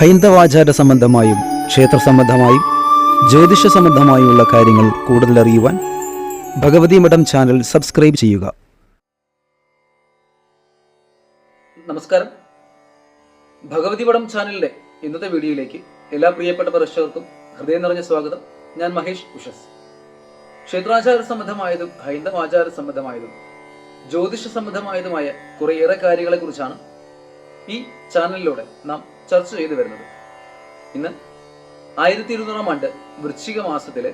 ഹൈന്ദവാചാര സംബന്ധമായും ക്ഷേത്ര സംബന്ധമായും ജ്യോതിഷ സംബന്ധമായുമുള്ള കാര്യങ്ങൾ കൂടുതൽ അറിയുവാൻ ഭഗവതി മഠം ചാനൽ സബ്സ്ക്രൈബ് ചെയ്യുക. നമസ്കാരം. ഭഗവതി മഠം ചാനലിലെ ഇന്നത്തെ വീഡിയോയിലേക്ക് എല്ലാ പ്രിയപ്പെട്ട പ്രേക്ഷകർക്കും ഹൃദയം നിറഞ്ഞ സ്വാഗതം. ഞാൻ മഹേഷ് ഉഷസ്. ക്ഷേത്രാചാര സംബന്ധമായതും ഹൈന്ദവാചാര സംബന്ധമായതും ജ്യോതിഷ സംബന്ധമായതുമായ കുറേയേറെ കാര്യങ്ങളെക്കുറിച്ചാണ് ഈ ചാനലിലൂടെ നാം ചർച്ച ചെയ്തു വരുന്നത്. ഇന്ന് ആയിരത്തി ഇരുന്നൂറാം ആണ്ട് വൃശ്ചിക മാസത്തിലെ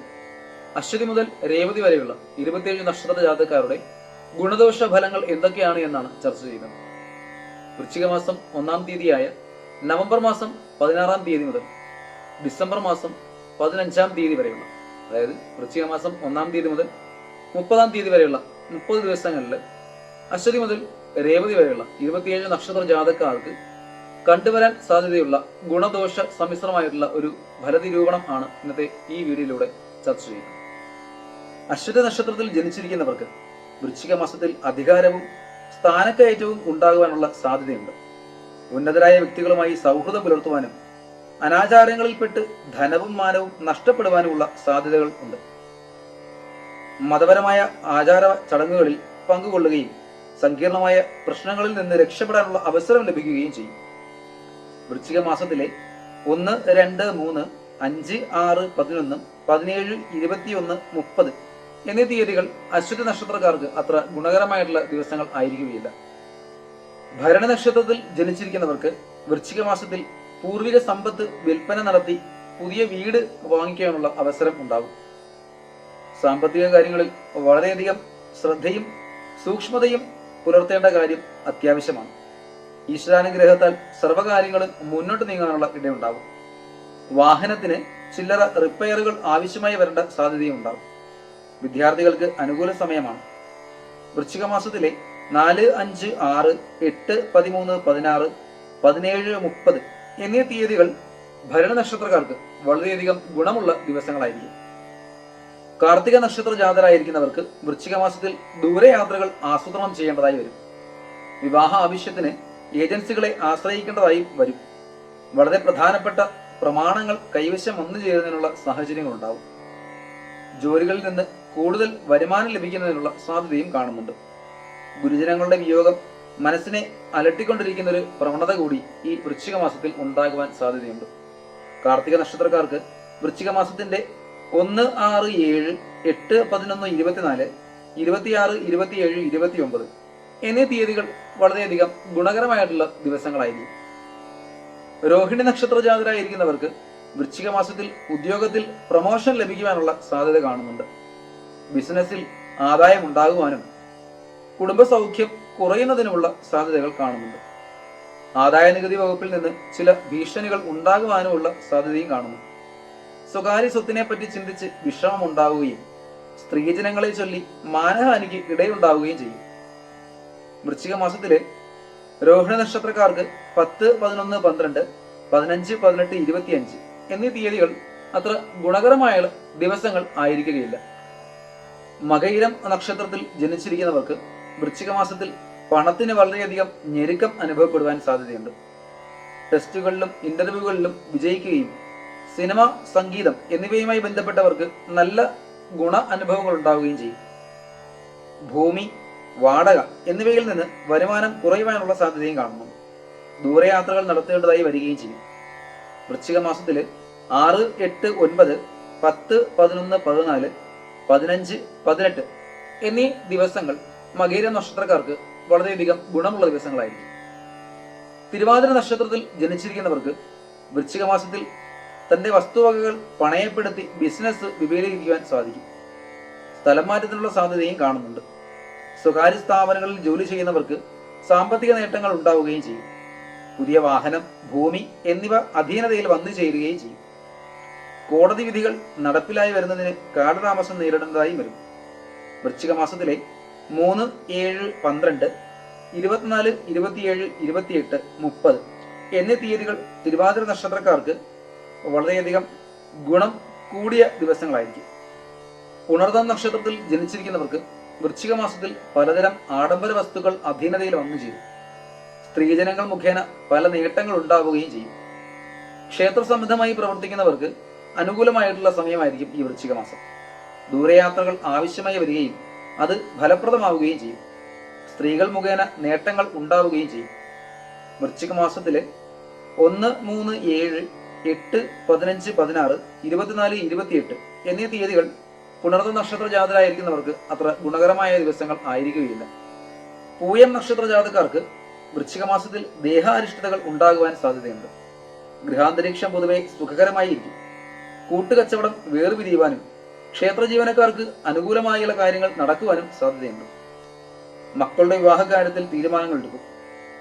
അശ്വതി മുതൽ രേവതി വരെയുള്ള ഇരുപത്തിയേഴ് നക്ഷത്ര ജാതക്കാരുടെ ഗുണദോഷ ഫലങ്ങൾ എന്തൊക്കെയാണ് എന്നാണ് ചർച്ച ചെയ്യുന്നത്. വൃശ്ചിക മാസം ഒന്നാം തീയതിയായ നവംബർ മാസം പതിനാറാം തീയതി മുതൽ ഡിസംബർ മാസം പതിനഞ്ചാം തീയതി വരെയുള്ള അതായത് വൃശ്ചിക മാസം ഒന്നാം തീയതി മുതൽ മുപ്പതാം തീയതി വരെയുള്ള മുപ്പത് ദിവസങ്ങളിൽ അശ്വതി മുതൽ രേവതി വരെയുള്ള ഇരുപത്തിയേഴ് നക്ഷത്ര ജാതക്കാർക്ക് കണ്ടുവരാൻ സാധ്യതയുള്ള ഗുണദോഷ സമ്മിശ്രമായിട്ടുള്ള ഒരു ഫലനിരൂപണം ആണ് ഇന്നത്തെ ഈ വീഡിയോയിലൂടെ ചർച്ച ചെയ്യുന്നത്. അശ്വതി നക്ഷത്രത്തിൽ ജനിച്ചിരിക്കുന്നവർക്ക് വൃശ്ചിക മാസത്തിൽ അധികാരവും സ്ഥാനക്കയറ്റവും ഉണ്ടാകുവാനുള്ള സാധ്യതയുണ്ട്. ഉന്നതരായ വ്യക്തികളുമായി സൗഹൃദം പുലർത്തുവാനും അനാചാരങ്ങളിൽപ്പെട്ട് ധനവും മാനവും നഷ്ടപ്പെടുവാനുമുള്ള സാധ്യതകൾ ഉണ്ട്. മതപരമായ ആചാര ചടങ്ങുകളിൽ പങ്കുകൊള്ളുകയും സങ്കീർണമായ പ്രശ്നങ്ങളിൽ നിന്ന് രക്ഷപ്പെടാനുള്ള അവസരം ലഭിക്കുകയും ചെയ്യും. വൃശ്ചിക മാസത്തിലെ ഒന്ന് രണ്ട് മൂന്ന് അഞ്ച് ആറ് പതിനൊന്ന് പതിനേഴ് ഇരുപത്തിയൊന്ന് മുപ്പത് എന്നീ തീയതികൾ അശ്വതി നക്ഷത്രക്കാർക്ക് അത്ര ഗുണകരമായിട്ടുള്ള ദിവസങ്ങൾ ആയിരിക്കുകയില്ല. ഭരണ നക്ഷത്രത്തിൽ ജനിച്ചിരിക്കുന്നവർക്ക് വൃശ്ചിക മാസത്തിൽ പൂർവിക സമ്പത്ത് വിൽപ്പന നടത്തി പുതിയ വീട് വാങ്ങിക്കാനുള്ള അവസരം ഉണ്ടാകും. സാമ്പത്തിക കാര്യങ്ങളിൽ വളരെയധികം ശ്രദ്ധയും സൂക്ഷ്മതയും പുലർത്തേണ്ട കാര്യം അത്യാവശ്യമാണ്. ഈശ്വരാനുഗ്രഹത്താൽ സർവകാര്യങ്ങളും മുന്നോട്ട് നീങ്ങാനുള്ള ഇടയുണ്ടാകും വാഹനത്തിന് ചില്ലറ റിപ്പയറുകൾ ആവശ്യമായി വരേണ്ട സാധ്യതയും ഉണ്ടാകും വിദ്യാർത്ഥികൾക്ക് അനുകൂല സമയമാണ്. വൃശ്ചിക മാസത്തിലെ നാല് അഞ്ച് ആറ് എട്ട് പതിമൂന്ന് പതിനാറ് പതിനേഴ് മുപ്പത് എന്നീ തീയതികൾ ഭരണ നക്ഷത്രക്കാർക്ക് വളരെയധികം ഗുണമുള്ള ദിവസങ്ങളായിരിക്കും. കാർത്തിക നക്ഷത്ര ജാതരായിരിക്കുന്നവർക്ക് വൃശ്ചിക മാസത്തിൽ ദൂരയാത്രകൾ ആസൂത്രണം ചെയ്യേണ്ടതായി വരും. വിവാഹ ആവശ്യത്തിന് ഏജൻസികളെ ആശ്രയിക്കേണ്ടതായി വരും. വളരെ പ്രധാനപ്പെട്ട പ്രമാണങ്ങൾ കൈവശം വന്നു ചേരുന്നതിനുള്ള സാഹചര്യങ്ങൾ ഉണ്ടാവും ജോലികളിൽ നിന്ന് കൂടുതൽ വരുമാനം ലഭിക്കുന്നതിനുള്ള സാധ്യതയും കാണുന്നുണ്ട്. ഗുരുജനങ്ങളുടെ വിയോഗം മനസ്സിനെ അലട്ടിക്കൊണ്ടിരിക്കുന്ന ഒരു പ്രവണത കൂടി ഈ വൃശ്ചിക മാസത്തിൽ ഉണ്ടാകുവാൻ സാധ്യതയുണ്ട്. കാർത്തിക നക്ഷത്രക്കാർക്ക് വൃശ്ചിക മാസത്തിന്റെ ഒന്ന് ആറ് ഏഴ് എട്ട് പതിനൊന്ന് ഇരുപത്തിനാല് ഇരുപത്തിയാറ് ഇരുപത്തിയേഴ് ഇരുപത്തിയൊമ്പത് എന്നീ തീയതികൾ വളരെയധികം ഗുണകരമായിട്ടുള്ള ദിവസങ്ങളായിരിക്കും. രോഹിണി നക്ഷത്ര ജാതരായിരിക്കുന്നവർക്ക് വൃശ്ചിക മാസത്തിൽ ഉദ്യോഗത്തിൽ പ്രൊമോഷൻ ലഭിക്കുവാനുള്ള സാധ്യത കാണുന്നുണ്ട്. ബിസിനസ്സിൽ ആദായം ഉണ്ടാകുവാനും കുടുംബസൗഖ്യം കുറയുന്നതിനുമുള്ള സാധ്യതകൾ കാണുന്നുണ്ട്. ആദായ നികുതി വകുപ്പിൽ നിന്ന് ചില ഭീഷണികൾ ഉണ്ടാകുവാനുമുള്ള സാധ്യതയും കാണുന്നു. സ്വകാര്യ സ്വത്തിനെ പറ്റി ചിന്തിച്ച് വിഷമം ഉണ്ടാവുകയും സ്ത്രീജനങ്ങളെ ചൊല്ലി മാനഹാനിക്ക് ഇടയുണ്ടാവുകയും ചെയ്യും. വൃശ്ചിക മാസത്തിലെ രോഹിണി നക്ഷത്രക്കാർക്ക് പത്ത് പതിനൊന്ന് പന്ത്രണ്ട് പതിനഞ്ച് പതിനെട്ട് ഇരുപത്തിയഞ്ച് എന്നീ തീയതികൾ അത്ര ഗുണകരമായ ദിവസങ്ങൾ ആയിരിക്കുകയില്ല. മകയിരം നക്ഷത്രത്തിൽ ജനിച്ചിരിക്കുന്നവർക്ക് വൃശ്ചിക മാസത്തിൽ പണത്തിന് വളരെയധികം ഞെരുക്കം അനുഭവപ്പെടുവാൻ സാധ്യതയുണ്ട്. ടെസ്റ്റുകളിലും ഇന്റർവ്യൂകളിലും വിജയിക്കുകയും സിനിമ സംഗീതം എന്നിവയുമായി ബന്ധപ്പെട്ടവർക്ക് നല്ല ഗുണ അനുഭവങ്ങൾ ഉണ്ടാവുകയും ചെയ്യും. ഭൂമി വാടക എന്നിവയിൽ നിന്ന് വരുമാനം കുറയുവാനുള്ള സാധ്യതയും കാണുന്നു. ദൂരയാത്രകൾ നടത്തേണ്ടതായി വരികയും ചെയ്യും. വൃശ്ചിക മാസത്തിൽ ആറ് എട്ട് ഒൻപത് പത്ത് പതിനൊന്ന് പതിനാല് പതിനഞ്ച് പതിനെട്ട് എന്നീ ദിവസങ്ങൾ മകേര നക്ഷത്രക്കാർക്ക് വളരെയധികം ഗുണമുള്ള ദിവസങ്ങളായിരിക്കും. തിരുവാതിര നക്ഷത്രത്തിൽ ജനിച്ചിരിക്കുന്നവർക്ക് വൃശ്ചിക മാസത്തിൽ തന്റെ വസ്തുവകകൾ പണയപ്പെടുത്തി ബിസിനസ് വിപുലീകരിക്കുവാൻ സാധിക്കും. സ്ഥലം മാറ്റത്തിനുള്ള സാധ്യതയും കാണുന്നുണ്ട്. സ്വകാര്യ സ്ഥാപനങ്ങളിൽ ജോലി ചെയ്യുന്നവർക്ക് സാമ്പത്തിക നേട്ടങ്ങൾ ഉണ്ടാവുകയും ചെയ്യും. പുതിയ വാഹനം ഭൂമി എന്നിവ അധീനതയിൽ വന്നു ചേരുകയും ചെയ്യും. കോടതി വിധികൾ നടപ്പിലായി വരുന്നതിന് കാലതാമസം നേരിടേണ്ടതായി വരും. വൃശ്ചിക മാസത്തിലെ മൂന്ന് ഏഴ് പന്ത്രണ്ട് ഇരുപത്തിനാല് ഇരുപത്തിയേഴ് ഇരുപത്തിയെട്ട് മുപ്പത് എന്നീ തീയതികൾ തിരുവാതിര നക്ഷത്രക്കാർക്ക് വളരെയധികം ഗുണം കൂടിയ ദിവസങ്ങളായിരിക്കും. ഉണർന്ന നക്ഷത്രത്തിൽ ജനിച്ചിരിക്കുന്നവർക്ക് വൃശ്ചിക മാസത്തിൽ പലതരം ആഡംബര വസ്തുക്കൾ അധീനതയിൽ വന്നു ചേരും. സ്ത്രീജനങ്ങൾ മുഖേന പല നേട്ടങ്ങൾ ഉണ്ടാവുകയും ചെയ്യും. ക്ഷേത്ര സംബന്ധമായി പ്രവർത്തിക്കുന്നവർക്ക് അനുകൂലമായിട്ടുള്ള സമയമായിരിക്കും ഈ വൃശ്ചിക മാസം. ദൂരയാത്രകൾ ആവശ്യമായി വരികയും അത് ഫലപ്രദമാവുകയും ചെയ്യും. സ്ത്രീകൾ മുഖേന നേട്ടങ്ങൾ ഉണ്ടാവുകയും ചെയ്യും. വൃശ്ചിക മാസത്തിലെ ഒന്ന് മൂന്ന് ഏഴ് എട്ട് പതിനഞ്ച് പതിനാറ് ഇരുപത്തിനാല് ഇരുപത്തിയെട്ട് എന്നീ തീയതികൾ പുണർന്ന നക്ഷത്ര ജാതരായിരിക്കുന്നവർക്ക് അത്ര ഗുണകരമായ ദിവസങ്ങൾ ആയിരിക്കുകയില്ല. പൂയം നക്ഷത്ര ജാതക്കാർക്ക് വൃശ്ചിക മാസത്തിൽ ദേഹാരിഷ്ടതകൾ ഉണ്ടാകുവാൻ സാധ്യതയുണ്ട്. ഗൃഹാന്തരീക്ഷം പൊതുവെ സുഖകരമായിരിക്കും. കൂട്ടുകച്ചവടം വേർപിരിയുവാനും ക്ഷേത്ര ജീവനക്കാർക്ക് അനുകൂലമായുള്ള കാര്യങ്ങൾ നടക്കുവാനും സാധ്യതയുണ്ട്. മക്കളുടെ വിവാഹ കാര്യത്തിൽ തീരുമാനങ്ങൾ എടുക്കും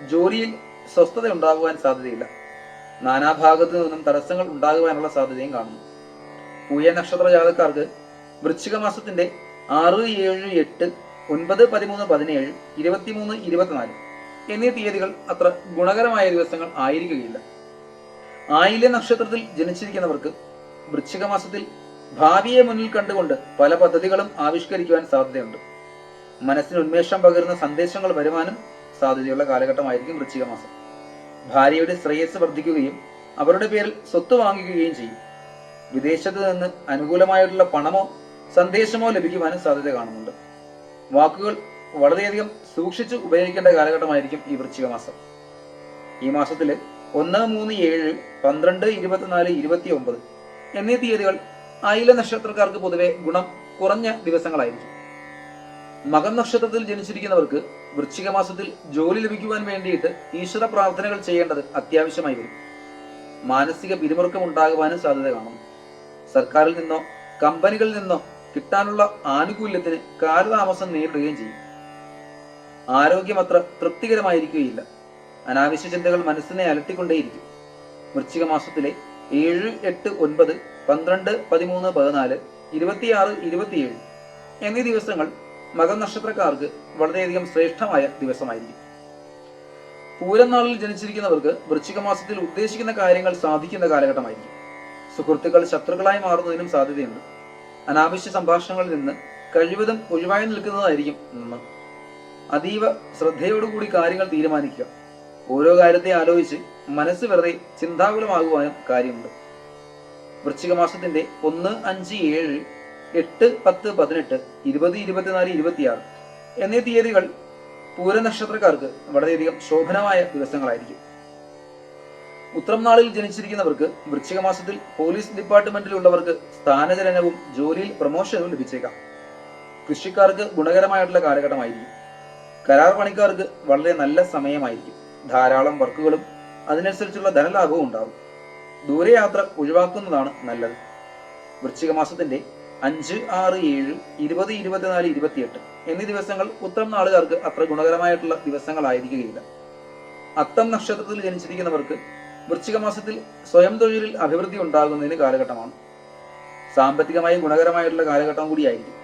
ജോലിയിൽ സ്വസ്ഥത ഉണ്ടാകുവാൻ സാധ്യതയില്ല. നാനാഭാഗത്തു നിന്നും തടസ്സങ്ങൾ ഉണ്ടാകുവാനുള്ള സാധ്യതയും കാണുന്നു. പൂയ നക്ഷത്ര ജാതക്കാർക്ക് വൃശ്ചിക മാസത്തിന്റെ ആറ് ഏഴ് എട്ട് ഒൻപത് പതിമൂന്ന് പതിനേഴ് ഇരുപത്തിമൂന്ന് ഇരുപത്തിനാല് എന്നീ തീയതികൾ അത്ര ഗുണകരമായ ദിവസങ്ങൾ ആയിരിക്കുകയില്ല. ആയില്യ നക്ഷത്രത്തിൽ ജനിച്ചിരിക്കുന്നവർക്ക് വൃശ്ചിക മാസത്തിൽ ഭാവിയെ മുന്നിൽ കണ്ടുകൊണ്ട് പല പദ്ധതികളും ആവിഷ്കരിക്കുവാൻ സാധ്യതയുണ്ട്. മനസ്സിന് ഉന്മേഷം പകരുന്ന സന്ദേശങ്ങൾ വരുവാനും സാധ്യതയുള്ള കാലഘട്ടമായിരിക്കും വൃശ്ചിക മാസം ഭാര്യയുടെ ശ്രേയസ് വർദ്ധിക്കുകയും അവരുടെ പേരിൽ സ്വത്ത് വാങ്ങിക്കുകയും ചെയ്യും. വിദേശത്ത് നിന്ന് അനുകൂലമായിട്ടുള്ള പണമോ സന്ദേശമോ ലഭിക്കുവാനും സാധ്യത കാണുന്നുണ്ട്. വാക്കുകൾ വളരെയധികം സൂക്ഷിച്ച് ഉപയോഗിക്കേണ്ട കാലഘട്ടമായിരിക്കും ഈ വൃശ്ചിക മാസം. ഈ മാസത്തിൽ ഒന്ന് മൂന്ന് ഏഴ് പന്ത്രണ്ട് ഇരുപത്തിനാല് ഇരുപത്തി ഒമ്പത് എന്നീ തീയതികൾ ആയില നക്ഷത്രക്കാർക്ക് പൊതുവെ ഗുണം കുറഞ്ഞ ദിവസങ്ങളായിരിക്കും. മകം നക്ഷത്രത്തിൽ ജനിച്ചിരിക്കുന്നവർക്ക് വൃശ്ചിക മാസത്തിൽ ജോലി ലഭിക്കുവാൻ വേണ്ടിയിട്ട് ഈശ്വര പ്രാർത്ഥനകൾ ചെയ്യേണ്ടത് അത്യാവശ്യമായി വരും. മാനസിക പിരിമുറുക്കം ഉണ്ടാകുവാനും സാധ്യത കാണുന്നു. സർക്കാരിൽ നിന്നോ കമ്പനികളിൽ നിന്നോ കിട്ടാനുള്ള ആനുകൂല്യത്തിന് കാലതാമസം നേരിടുകയും ചെയ്യും. ആരോഗ്യം അത്ര തൃപ്തികരമായിരിക്കുകയില്ല. അനാവശ്യ ചിന്തകൾ മനസ്സിനെ അലട്ടിക്കൊണ്ടേയിരിക്കും. വൃശ്ചിക മാസത്തിലെ ഏഴ് എട്ട് ഒൻപത് പന്ത്രണ്ട് പതിമൂന്ന് പതിനാല് ഇരുപത്തിയാറ് ഇരുപത്തിയേഴ് എന്നീ ദിവസങ്ങൾ മകം നക്ഷത്രക്കാർക്ക് വളരെയധികം ശ്രേഷ്ഠമായ ദിവസമായിരിക്കും. പൂരം നാളിൽ ജനിച്ചിരിക്കുന്നവർക്ക് വൃശ്ചിക മാസത്തിൽ ഉദ്ദേശിക്കുന്ന കാര്യങ്ങൾ സാധിക്കുന്ന കാലഘട്ടമായിരിക്കും. സുഹൃത്തുക്കൾ ശത്രുക്കളായി മാറുന്നതിനും സാധ്യതയുണ്ട്. അനാവശ്യ സംഭാഷണങ്ങളിൽ നിന്ന് കഴിവതും ഒഴിവായി നിൽക്കുന്നതായിരിക്കും നന്ന് അതീവ ശ്രദ്ധയോടുകൂടി കാര്യങ്ങൾ തീരുമാനിക്കുക. ഓരോ കാര്യത്തെ ആലോചിച്ച് മനസ്സ് വെറുതെ ചിന്താകുലമാകുവാനും കാര്യമുണ്ട്. വൃശ്ചിക മാസത്തിന്റെ ഒന്ന് അഞ്ച് ഏഴ് എട്ട് പത്ത് പതിനെട്ട് ഇരുപത് ഇരുപത്തിനാല് ഇരുപത്തിയാറ് എന്നീ തീയതികൾ പൂരനക്ഷത്രക്കാർക്ക് വളരെയധികം ശോഭനമായ ദിവസങ്ങളായിരിക്കും. ഉത്രം നാളിൽ ജനിച്ചിരിക്കുന്നവർക്ക് വൃശ്ചിക മാസത്തിൽ പോലീസ് ഡിപ്പാർട്ട്മെന്റിലുള്ളവർക്ക് സ്ഥാനചലനവും ജോലിയിൽ പ്രമോഷനും ലഭിച്ചേക്കാം. കൃഷിക്കാർക്ക് ഗുണകരമായിട്ടുള്ള കാലഘട്ടമായിരിക്കും. കരാർ പണിക്കാർക്ക് വളരെ നല്ല സമയമായിരിക്കും. ധാരാളം വർക്കുകളും അതിനനുസരിച്ചുള്ള ധനലാഭവും ഉണ്ടാകും ദൂരയാത്ര ഒഴിവാക്കുന്നതാണ് നല്ലത്. വൃശ്ചിക മാസത്തിന്റെ അഞ്ച് ആറ് ഏഴ് ഇരുപത് ഇരുപത്തിനാല് ഇരുപത്തിയെട്ട് എന്നീ ദിവസങ്ങൾ ഉത്തരം നാളുകാർക്ക് അത്ര ഗുണകരമായിട്ടുള്ള ദിവസങ്ങളായിരിക്കുകയില്ല. അത്തം നക്ഷത്രത്തിൽ ജനിച്ചിരിക്കുന്നവർക്ക് വൃശ്ചിക മാസത്തിൽ സ്വയം തൊഴിലിൽ അഭിവൃദ്ധി ഉണ്ടാകുന്നതിന് കാലഘട്ടമാണ്. സാമ്പത്തികമായും ഗുണകരമായിട്ടുള്ള കാലഘട്ടം കൂടിയായിരിക്കും.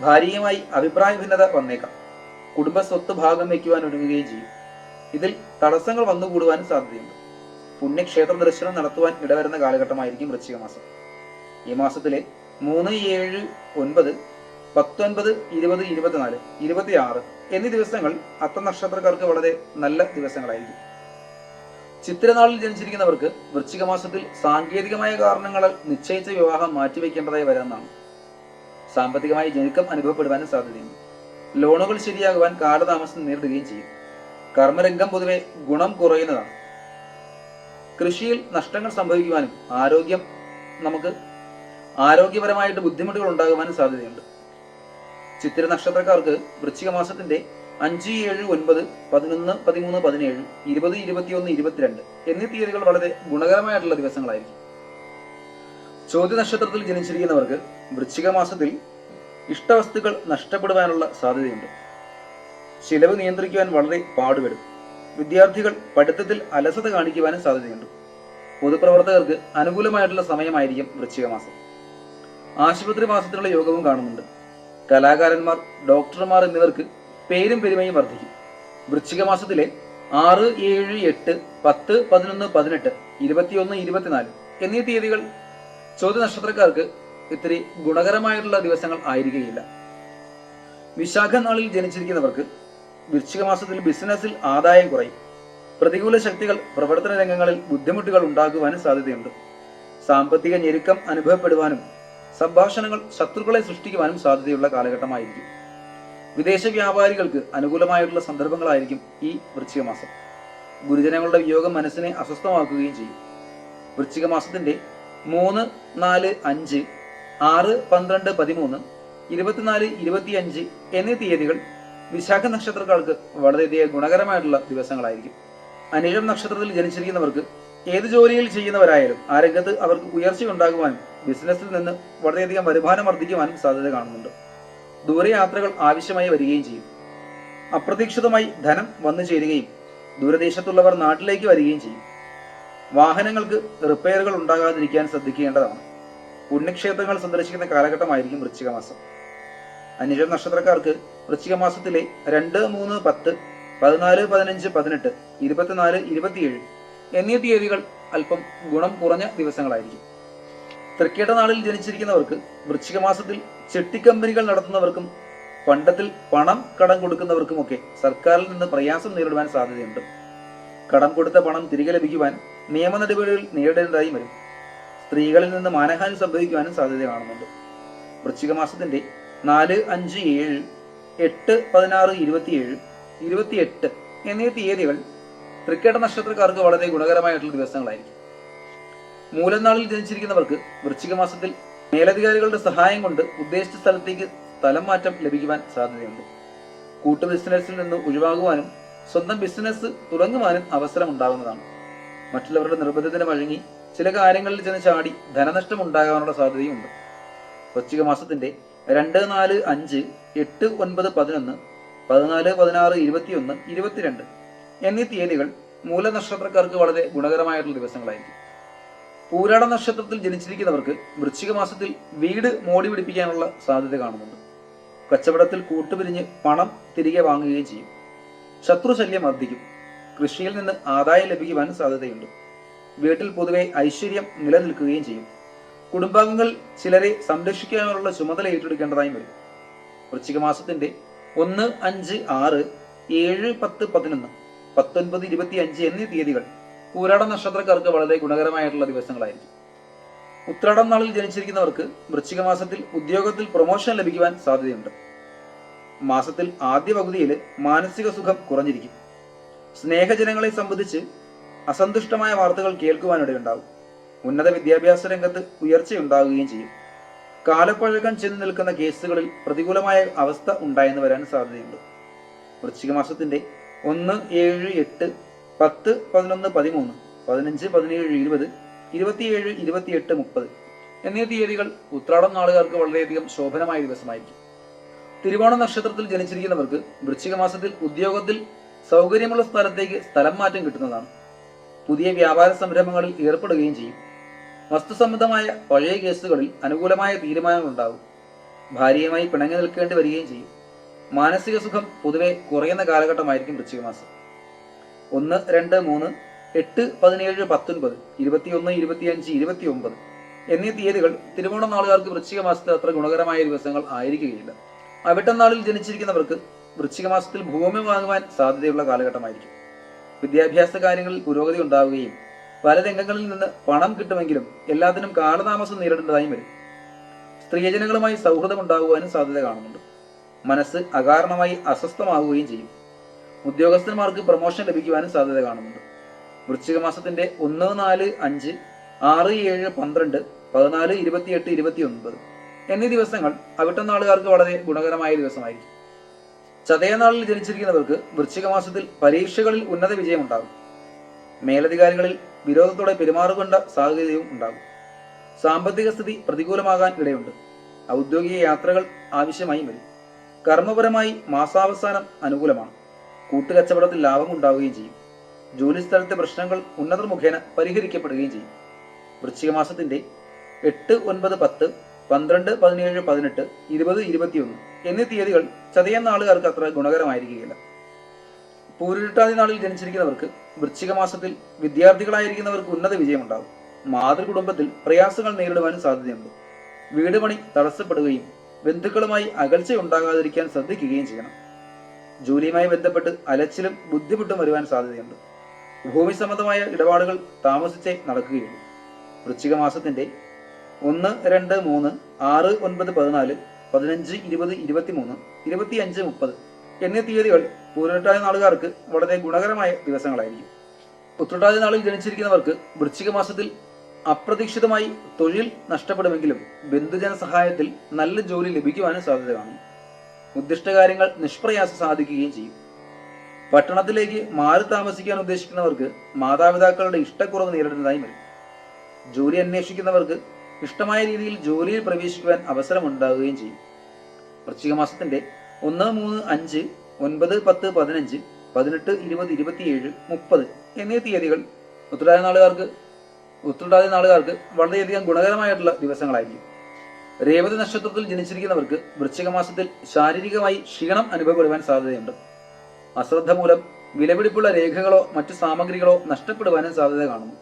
ഭാര്യയുമായി അഭിപ്രായ ഭിന്നത വന്നേക്കാം. കുടുംബ സ്വത്ത് ഭാഗം വയ്ക്കുവാൻ ഒരുങ്ങുകയും ചെയ്യും. ഇതിൽ തടസ്സങ്ങൾ വന്നുകൂടുവാനും സാധ്യതയുണ്ട്. പുണ്യക്ഷേത്ര ദർശനം നടത്തുവാൻ ഇടവരുന്ന കാലഘട്ടമായിരിക്കും വൃശ്ചിക മാസം. ഈ മാസത്തിലെ മൂന്ന് ഏഴ് ഒൻപത് പത്തൊൻപത് ഇരുപത് ഇരുപത്തിനാല് ഇരുപത്തിയാറ് എന്നീ ദിവസങ്ങൾ അത്ത നക്ഷത്രക്കാർക്ക് വളരെ നല്ല ദിവസങ്ങളായിരിക്കും. ചിത്രനാളിൽ ജനിച്ചിരിക്കുന്നവർക്ക് വൃശ്ചിക മാസത്തിൽ സാങ്കേതികമായ കാരണങ്ങളാൽ നിശ്ചയിച്ച വിവാഹം മാറ്റിവെക്കേണ്ടതായി വരാമെന്നാണ്. സാമ്പത്തികമായി ജനുക്കം അനുഭവപ്പെടുവാനും സാധ്യതയുണ്ട്. ലോണുകൾ ശരിയാകുവാൻ കാലതാമസം നേരിടുകയും ചെയ്യും. കർമ്മരംഗം പൊതുവെ ഗുണം കുറയുന്നതാണ്. കൃഷിയിൽ നഷ്ടങ്ങൾ സംഭവിക്കുവാനും ആരോഗ്യം നമുക്ക് ആരോഗ്യപരമായിട്ട് ബുദ്ധിമുട്ടുകൾ ഉണ്ടാകുവാനും സാധ്യതയുണ്ട്. ചിത്തിര നക്ഷത്രക്കാർക്ക് വൃശ്ചിക മാസത്തിന്റെ അഞ്ച് ഏഴ് ഒൻപത് പതിനൊന്ന് പതിമൂന്ന് പതിനേഴ് ഇരുപത് ഇരുപത്തിയൊന്ന് ഇരുപത്തിരണ്ട് എന്നീ തീയതികൾ വളരെ ഗുണകരമായിട്ടുള്ള ദിവസങ്ങളായിരിക്കും. ചോദ്യ നക്ഷത്രത്തിൽ ജനിച്ചിരിക്കുന്നവർക്ക് വൃശ്ചിക മാസത്തിൽ ഇഷ്ടവസ്തുക്കൾ നഷ്ടപ്പെടുവാനുള്ള സാധ്യതയുണ്ട്. ചിലവ് നിയന്ത്രിക്കുവാൻ വളരെ പാടുപെടും. വിദ്യാർത്ഥികൾ പഠിത്തത്തിൽ അലസത കാണിക്കുവാനും സാധ്യതയുണ്ട്. പൊതുപ്രവർത്തകർക്ക് അനുകൂലമായിട്ടുള്ള സമയമായിരിക്കും വൃശ്ചിക മാസം ആശുപത്രി മാസത്തിനുള്ള യോഗവും കാണുന്നുണ്ട്. കലാകാരന്മാർ ഡോക്ടർമാർ എന്നിവർക്ക് പേരും പെരുമയും വർദ്ധിക്കും. വൃശ്ചിക മാസത്തിലെ ആറ് ഏഴ് എട്ട് പത്ത് പതിനൊന്ന് പതിനെട്ട് ഇരുപത്തിയൊന്ന് ഇരുപത്തിനാല് എന്നീ തീയതികൾ ചോദ്യ നക്ഷത്രക്കാർക്ക് ഇത്തിരി ഗുണകരമായിട്ടുള്ള ദിവസങ്ങൾ ആയിരിക്കുകയില്ല. വിശാഖ നാളിൽ ജനിച്ചിരിക്കുന്നവർക്ക് വൃശ്ചിക മാസത്തിൽ ബിസിനസ്സിൽ ആദായം കുറയും. പ്രതികൂല ശക്തികൾ പ്രവർത്തന രംഗങ്ങളിൽ ബുദ്ധിമുട്ടുകൾ ഉണ്ടാകുവാനും സാധ്യതയുണ്ട്. സാമ്പത്തിക ഞെരുക്കം അനുഭവപ്പെടുവാനും സംഭാഷണങ്ങൾ ശത്രുക്കളെ സൃഷ്ടിക്കുവാനും സാധ്യതയുള്ള കാലഘട്ടമായിരിക്കും. വിദേശ വ്യാപാരികൾക്ക് അനുകൂലമായിട്ടുള്ള സന്ദർഭങ്ങളായിരിക്കും ഈ വൃശ്ചിക മാസം ഗുരുജനങ്ങളുടെ വിയോഗം മനസ്സിനെ അസ്വസ്ഥമാക്കുകയും ചെയ്യും. വൃശ്ചിക മാസത്തിന്റെ മൂന്ന് നാല് അഞ്ച് ആറ് പന്ത്രണ്ട് പതിമൂന്ന് ഇരുപത്തിനാല് ഇരുപത്തിയഞ്ച് എന്നീ തീയതികൾ വിശാഖ നക്ഷത്രക്കാർക്ക് വളരെയധികം ഗുണകരമായിട്ടുള്ള ദിവസങ്ങളായിരിക്കും. അനിഴം നക്ഷത്രത്തിൽ ജനിച്ചിരിക്കുന്നവർക്ക് ഏത് ജോലിയിൽ ചെയ്യുന്നവരായാലും ആ രംഗത്ത് അവർക്ക് ഉയർച്ച ഉണ്ടാകുവാനും ബിസിനസ്സിൽ നിന്ന് വളരെയധികം വരുമാനം വർദ്ധിക്കുവാനും സാധ്യത കാണുന്നുണ്ട്. ദൂരയാത്രകൾ ആവശ്യമായി വരികയും ചെയ്യും. അപ്രതീക്ഷിതമായി ധനം വന്നു ചേരുകയും ദൂരദേശത്തുള്ളവർ നാട്ടിലേക്ക് വരികയും ചെയ്യും. വാഹനങ്ങൾക്ക് റിപ്പയറുകൾ ഉണ്ടാകാതിരിക്കാൻ ശ്രദ്ധിക്കേണ്ടതാണ്. പുണ്യക്ഷേത്രങ്ങൾ സന്ദർശിക്കുന്ന കാലഘട്ടമായിരിക്കും വൃശ്ചികമാസം. അന്വേഷണ നക്ഷത്രക്കാർക്ക് വൃശ്ചികമാസത്തിലെ രണ്ട് മൂന്ന് പത്ത് പതിനാല് പതിനഞ്ച് പതിനെട്ട് ഇരുപത്തിനാല് ഇരുപത്തിയേഴ് എന്നീ തീയതികൾ അല്പം ഗുണം കുറഞ്ഞ ദിവസങ്ങളായിരിക്കും. തൃക്കേട്ട നാളിൽ ജനിച്ചിരിക്കുന്നവർക്ക് വൃശ്ചിക മാസത്തിൽ ചെട്ടിക്കമ്പനികൾ നടത്തുന്നവർക്കും പണ്ടത്തിൽ പണം കടം കൊടുക്കുന്നവർക്കുമൊക്കെ സർക്കാരിൽ നിന്ന് പ്രയാസം നേരിടുവാൻ സാധ്യതയുണ്ട്. കടം കൊടുത്ത പണം തിരികെ ലഭിക്കുവാൻ നിയമ നടപടികൾ നേരിടേണ്ടതായി വരും. സ്ത്രീകളിൽ നിന്ന് മാനഹാനി സംഭവിക്കുവാനും സാധ്യത കാണുന്നുണ്ട്. വൃശ്ചിക മാസത്തിന്റെ നാല് അഞ്ച് ഏഴ് എട്ട് പതിനാറ് ഇരുപത്തിയേഴ് ഇരുപത്തിയെട്ട് എന്നീ തീയതികൾ തൃക്കേട്ട നക്ഷത്രക്കാർക്ക് വളരെ ഗുണകരമായിട്ടുള്ള ദിവസങ്ങളായിരിക്കും. മൂലനാളിൽ ജനിച്ചിരിക്കുന്നവർക്ക് വൃശ്ചിക മാസത്തിൽ മേലധികാരികളുടെ സഹായം കൊണ്ട് ഉദ്ദേശിച്ച സ്ഥലത്തേക്ക് സ്ഥലം മാറ്റം ലഭിക്കുവാൻ സാധ്യതയുണ്ട്. കൂട്ടു ബിസിനസ്സിൽ നിന്ന് ഒഴിവാകുവാനും സ്വന്തം ബിസിനസ് തുടങ്ങുവാനും അവസരം ഉണ്ടാകുന്നതാണ് മറ്റുള്ളവരുടെ നിർബന്ധത്തിന് വഴങ്ങി ചില കാര്യങ്ങളിൽ ചെന്ന് ചാടി ധനനഷ്ടം ഉണ്ടാകാനുള്ള സാധ്യതയുണ്ട് വൃശ്ചിക മാസത്തിന്റെ രണ്ട് നാല് അഞ്ച് എട്ട് ഒൻപത് പതിനൊന്ന് പതിനാല് പതിനാറ് ഇരുപത്തിയൊന്ന് ഇരുപത്തിരണ്ട് എന്നീ തീയതികൾ മൂലനക്ഷത്രക്കാർക്ക് വളരെ ഗുണകരമായിട്ടുള്ള ദിവസങ്ങളായിരിക്കും. പൂരാട നക്ഷത്രത്തിൽ ജനിച്ചിരിക്കുന്നവർക്ക് വൃശ്ചിക മാസത്തിൽ വീട് മോടി പിടിപ്പിക്കാനുള്ള സാധ്യത കാണുന്നുണ്ട്. കച്ചവടത്തിൽ കൂട്ടുപിരിഞ്ഞ് പണം തിരികെ വാങ്ങുകയും ചെയ്യും. ശത്രുശല്യം വർദ്ധിക്കും. കൃഷിയിൽ നിന്ന് ആദായം ലഭിക്കുവാൻ സാധ്യതയുണ്ട്. വീട്ടിൽ പൊതുവെ ഐശ്വര്യം നിലനിൽക്കുകയും ചെയ്യും. കുടുംബാംഗങ്ങൾ ചിലരെ സംരക്ഷിക്കാനുള്ള ചുമതല ഏറ്റെടുക്കേണ്ടതായും വരും. വൃശ്ചിക മാസത്തിന്റെ ഒന്ന് അഞ്ച് ആറ് ഏഴ് പത്ത് പതിനൊന്ന് പത്തൊൻപത് ഇരുപത്തി അഞ്ച് എന്നീ തീയതികൾ പൂരാട നക്ഷത്രക്കാർക്ക് വളരെ ഗുണകരമായിട്ടുള്ള ദിവസങ്ങളായിരിക്കും. ഉത്രാടം നാളിൽ ജനിച്ചിരിക്കുന്നവർക്ക് വൃശ്ചിക മാസത്തിൽ ഉദ്യോഗത്തിൽ പ്രൊമോഷൻ ലഭിക്കുവാൻ സാധ്യതയുണ്ട്. മാസത്തിൽ ആദ്യ പകുതിയിൽ മാനസിക സുഖം കുറഞ്ഞിരിക്കും. സ്നേഹജനങ്ങളെ സംബന്ധിച്ച് അസന്തുഷ്ടമായ വാർത്തകൾ കേൾക്കുവാനിടയുണ്ടാവും ഉന്നത വിദ്യാഭ്യാസ രംഗത്ത് ഉയർച്ചയുണ്ടാകുകയും ചെയ്യും. കാലപ്പഴക്കം ചെന്ന് നിൽക്കുന്ന കേസുകളിൽ പ്രതികൂലമായ അവസ്ഥ ഉണ്ടായെന്ന് വരാൻ സാധ്യതയുണ്ട്. വൃശ്ചിക മാസത്തിന്റെ ഒന്ന് ഏഴ് എട്ട് പത്ത് പതിനൊന്ന് പതിമൂന്ന് പതിനഞ്ച് പതിനേഴ് ഇരുപത് ഇരുപത്തിയേഴ് ഇരുപത്തിയെട്ട് മുപ്പത് എന്നീ തീയതികൾ ഉത്രാടം നാളുകാർക്ക് വളരെയധികം ശോഭനമായ ദിവസമായിരിക്കും. തിരുവോണ നക്ഷത്രത്തിൽ ജനിച്ചിരിക്കുന്നവർക്ക് വൃശ്ചിക മാസത്തിൽ ഉദ്യോഗത്തിൽ സൗകര്യമുള്ള സ്ഥലത്തേക്ക് സ്ഥലം മാറ്റം കിട്ടുന്നതാണ്. പുതിയ വ്യാപാര സംരംഭങ്ങളിൽ ഏർപ്പെടുകയും ചെയ്യും. വസ്തുസംബന്ധമായ പഴയ കേസുകളിൽ അനുകൂലമായ തീരുമാനങ്ങൾ ഉണ്ടാകും ഭാര്യയുമായി പിണങ്ങി നിൽക്കേണ്ടി വരികയും ചെയ്യും. മാനസിക സുഖം പൊതുവെ കുറയുന്ന കാലഘട്ടമായിരിക്കും വൃശ്ചിക മാസം ഒന്ന് രണ്ട് മൂന്ന് എട്ട് പതിനേഴ് പത്തൊൻപത് ഇരുപത്തിയൊന്ന് ഇരുപത്തിയഞ്ച് ഇരുപത്തി ഒമ്പത് എന്നീ തീയതികൾ തിരുവോണ നാളുകാർക്ക് വൃശ്ചിക മാസത്തിൽ അത്ര ഗുണകരമായ ദിവസങ്ങൾ ആയിരിക്കുകയില്ല. അവിട്ടം നാളിൽ ജനിച്ചിരിക്കുന്നവർക്ക് വൃശ്ചിക മാസത്തിൽ ഭൂമി വാങ്ങുവാൻ സാധ്യതയുള്ള കാലഘട്ടമായിരിക്കും. വിദ്യാഭ്യാസ കാര്യങ്ങളിൽ പുരോഗതി ഉണ്ടാവുകയും പല രംഗങ്ങളിൽ നിന്ന് പണം കിട്ടുമെങ്കിലും എല്ലാത്തിനും കാലതാമസം നേരിടേണ്ടതായും വരും. സ്ത്രീജനങ്ങളുമായി സൗഹൃദം ഉണ്ടാകുവാനും സാധ്യത കാണുന്നുണ്ട്. മനസ്സ് അകാരണമായി അസ്വസ്ഥമാവുകയും ചെയ്യും. ഉദ്യോഗസ്ഥന്മാർക്ക് പ്രൊമോഷൻ ലഭിക്കുവാനും സാധ്യത കാണുന്നുണ്ട്. വൃശ്ചിക മാസത്തിന്റെ ഒന്ന് നാല് അഞ്ച് ആറ് ഏഴ് പന്ത്രണ്ട് പതിനാല് ഇരുപത്തിയെട്ട് ഇരുപത്തി ഒൻപത് എന്നീ ദിവസങ്ങൾ അവിട്ട നാളുകാർക്ക് വളരെ ഗുണകരമായ ദിവസമായിരിക്കും. ചതയനാളിൽ ജനിച്ചിരിക്കുന്നവർക്ക് വൃശ്ചിക മാസത്തിൽ പരീക്ഷകളിൽ ഉന്നത വിജയമുണ്ടാകും. മേലധികാരികളിൽ വിരോധത്തോടെ പെരുമാറുകൊണ്ട സാഹചര്യവും ഉണ്ടാകും. സാമ്പത്തിക സ്ഥിതി പ്രതികൂലമാകാൻ ഇടയുണ്ട്. ഔദ്യോഗിക യാത്രകൾ ആവശ്യമായി വരും. കർമ്മപരമായി മാസാവസാനം അനുകൂലമാണ്. കൂട്ടുകച്ചവടത്തിൽ ലാഭം ഉണ്ടാവുകയും ചെയ്യും. ജോലിസ്ഥലത്തെ പ്രശ്നങ്ങൾ ഉന്നതർ മുഖേന പരിഹരിക്കപ്പെടുകയും ചെയ്യും. വൃശ്ചിക മാസത്തിന്റെ എട്ട് ഒൻപത് പത്ത് പന്ത്രണ്ട് പതിനേഴ് പതിനെട്ട് ഇരുപത് ഇരുപത്തിയൊന്ന് എന്നീ തീയതികൾ ചതയ നാളുകാർക്ക് അത്ര ഗുണകരമായിരിക്കുകയില്ല. പൂരുരുട്ടാതി നാളിൽ ജനിച്ചിരിക്കുന്നവർക്ക് വൃശ്ചിക മാസത്തിൽ വിദ്യാർത്ഥികളായിരിക്കുന്നവർക്ക് ഉന്നത വിജയമുണ്ടാകും. മാതൃകുടുംബത്തിൽ പ്രയാസങ്ങൾ നേരിടുവാനും സാധ്യതയുണ്ട്. വീട് പണി തടസ്സപ്പെടുകയും ബന്ധുക്കളുമായി അകൽച്ച ഉണ്ടാകാതിരിക്കാൻ ശ്രദ്ധിക്കുകയും ചെയ്യണം. ജോലിയുമായി ബന്ധപ്പെട്ട് അലച്ചിലും ബുദ്ധിമുട്ടും വരുവാൻ സാധ്യതയുണ്ട്. ഭൂമി സംബന്ധമായ ഇടപാടുകൾ താമസിച്ചേ നടക്കുകയുള്ളൂ. വൃശ്ചിക മാസത്തിന്റെ ഒന്ന് രണ്ട് മൂന്ന് ആറ് ഒൻപത് പതിനാല് പതിനഞ്ച് ഇരുപത് ഇരുപത്തിമൂന്ന് ഇരുപത്തിയഞ്ച് മുപ്പത് എന്നീ തീയതികൾ പൂരട്ടാതി നാളുകാർക്ക് വളരെ ഗുണകരമായ ദിവസങ്ങളായിരിക്കും. ഉത്രട്ടാതി നാളിൽ ജനിച്ചിരിക്കുന്നവർക്ക് വൃശ്ചിക മാസത്തിൽ അപ്രതീക്ഷിതമായി തൊഴിൽ നഷ്ടപ്പെടുമെങ്കിലും ബന്ധുജന സഹായത്തിൽ നല്ല ജോലി ലഭിക്കുവാനും സാധ്യത കാണും. ഉദ്ദിഷ്ട കാര്യങ്ങൾ നിഷ്പ്രയാസം സാധിക്കുകയും ചെയ്യും. പട്ടണത്തിലേക്ക് മാറി താമസിക്കാൻ ഉദ്ദേശിക്കുന്നവർക്ക് മാതാപിതാക്കളുടെ ഇഷ്ടക്കുറവ് നേരിടുന്നതായി വരും. ജോലി അന്വേഷിക്കുന്നവർക്ക് ഇഷ്ടമായ രീതിയിൽ ജോലിയിൽ പ്രവേശിക്കുവാൻ അവസരമുണ്ടാകുകയും ചെയ്യും. വൃശ്ചിക മാസത്തിന്റെ ഒന്ന് മൂന്ന് അഞ്ച് ഒൻപത് പത്ത് പതിനഞ്ച് പതിനെട്ട് ഇരുപത് ഇരുപത്തിയേഴ് മുപ്പത് എന്നീ തീയതികൾ ഉത്തരാദി നാളുകാർക്ക് ഉത്തരട്ടാതി നാളുകാർക്ക് വളരെയധികം ഗുണകരമായിട്ടുള്ള ദിവസങ്ങളായിരിക്കും. രേവതി നക്ഷത്രത്തിൽ ജനിച്ചിരിക്കുന്നവർക്ക് വൃശ്ചിക മാസത്തിൽ ശാരീരികമായി ക്ഷീണം അനുഭവപ്പെടുവാൻ സാധ്യതയുണ്ട്. അശ്രദ്ധ മൂലം വിലപിടിപ്പുള്ള രേഖകളോ മറ്റു സാമഗ്രികളോ നഷ്ടപ്പെടുവാനും സാധ്യത കാണുന്നു.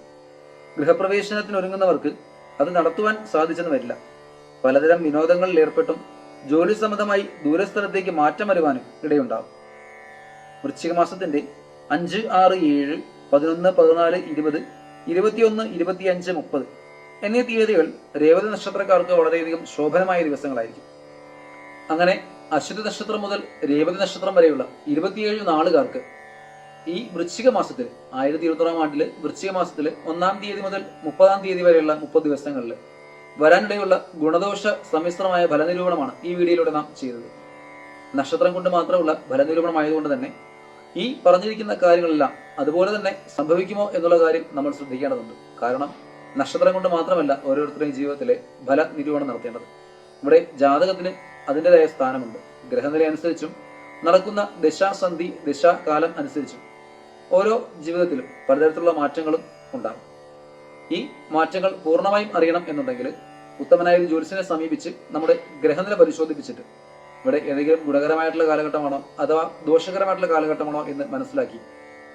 ഗൃഹപ്രവേശനത്തിന് ഒരുങ്ങുന്നവർക്ക് അത് നടത്തുവാൻ സാധിച്ചെന്ന് വരില്ല. പലതരം വിനോദങ്ങളിൽ ഏർപ്പെട്ടും ജോലി സംബന്ധമായി ദൂരസ്ഥലത്തേക്ക് മാറ്റം വരുവാനും ഇടയുണ്ടാകും. വൃശ്ചിക മാസത്തിന്റെ അഞ്ച് ആറ് ഏഴ് പതിനൊന്ന് പതിനാല് ഇരുപത് ഇരുപത്തിയൊന്ന് ഇരുപത്തിയഞ്ച് മുപ്പത് എന്നീ തീയതികൾ രേവതി നക്ഷത്രക്കാർക്ക് വളരെയധികം ശോഭനമായ ദിവസങ്ങളായിരിക്കും. അങ്ങനെ അശ്വതി നക്ഷത്രം മുതൽ രേവതി നക്ഷത്രം വരെയുള്ള ഇരുപത്തിയേഴ് നാളുകാർക്ക് ഈ വൃശ്ചിക മാസത്തിൽ ആയിരത്തി ഇരുപത്തൊന്നാം ആണ്ടിൽ വൃശ്ചിക മാസത്തിൽ ഒന്നാം തീയതി മുതൽ മുപ്പതാം തീയതി വരെയുള്ള മുപ്പത് ദിവസങ്ങളിൽ വരാനിടയുള്ള ഗുണദോഷ സമ്മിശ്രമായ ഫലനിരൂപണമാണ് ഈ വീഡിയോയിലൂടെ നാം ചെയ്തത്. നക്ഷത്രം കൊണ്ട് മാത്രമുള്ള ഫലനിരൂപണമായതുകൊണ്ട് തന്നെ ഈ പറഞ്ഞിരിക്കുന്ന കാര്യങ്ങളെല്ലാം അതുപോലെ തന്നെ സംഭവിക്കുമോ എന്നുള്ള കാര്യം നമ്മൾ ശ്രദ്ധിക്കേണ്ടതുണ്ട്. കാരണം നക്ഷത്രം കൊണ്ട് മാത്രമല്ല ഓരോരുത്തരുടെയും ജീവിതത്തിലെ ഫല നിരൂപണം നടത്തേണ്ടത്. ഇവിടെ ജാതകത്തിന് അതിന്റെതായ സ്ഥാനമുണ്ട്. ഗ്രഹനില അനുസരിച്ചും നടക്കുന്ന ദശാസന്ധി ദശാകാലം അനുസരിച്ചും ഓരോ ജീവിതത്തിലും പലതരത്തിലുള്ള മാറ്റങ്ങളും ഉണ്ടാകും. ഈ മാറ്റങ്ങൾ പൂർണമായും അറിയണം എന്നുണ്ടെങ്കിൽ ഉത്തമനായ ഒരു ജ്യോത്സ്യനെ സമീപിച്ച് നമ്മുടെ ഗ്രഹനില പരിശോധിപ്പിച്ചിട്ട് ഇവിടെ ഏതെങ്കിലും ഗുണകരമായിട്ടുള്ള കാലഘട്ടമാണോ അഥവാ ദോഷകരമായിട്ടുള്ള കാലഘട്ടമാണോ എന്ന് മനസ്സിലാക്കി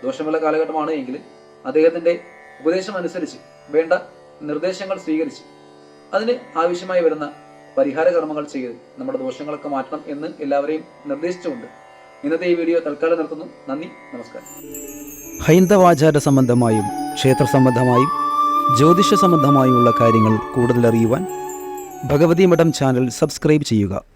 ദോഷമുള്ള കാലഘട്ടമാണ് എങ്കിൽ അദ്ദേഹത്തിന്റെ ഉപദേശം അനുസരിച്ച് വേണ്ട നിർദ്ദേശങ്ങൾ സ്വീകരിച്ച്. അതിന് ആവശ്യമായി വരുന്ന പരിഹാര കർമ്മങ്ങൾ ചെയ്ത് നമ്മുടെ ദോഷങ്ങളൊക്കെ മാറ്റണം എന്ന് എല്ലാവരെയും നിർദ്ദേശിച്ചുകൊണ്ട് ഇന്നത്തെ ഈ വീഡിയോ തൽക്കാലം നിർത്തുന്നു. നന്ദി നമസ്കാരം. ഹൈന്ദവാചാര സംബന്ധമായും ക്ഷേത്ര സംബന്ധമായും ജ്യോതിഷ സംബന്ധമായുമുള്ള കാര്യങ്ങൾ കൂടുതൽ അറിയുവാൻ ഭഗവതി മഠം ചാനൽ സബ്സ്ക്രൈബ് ചെയ്യുക.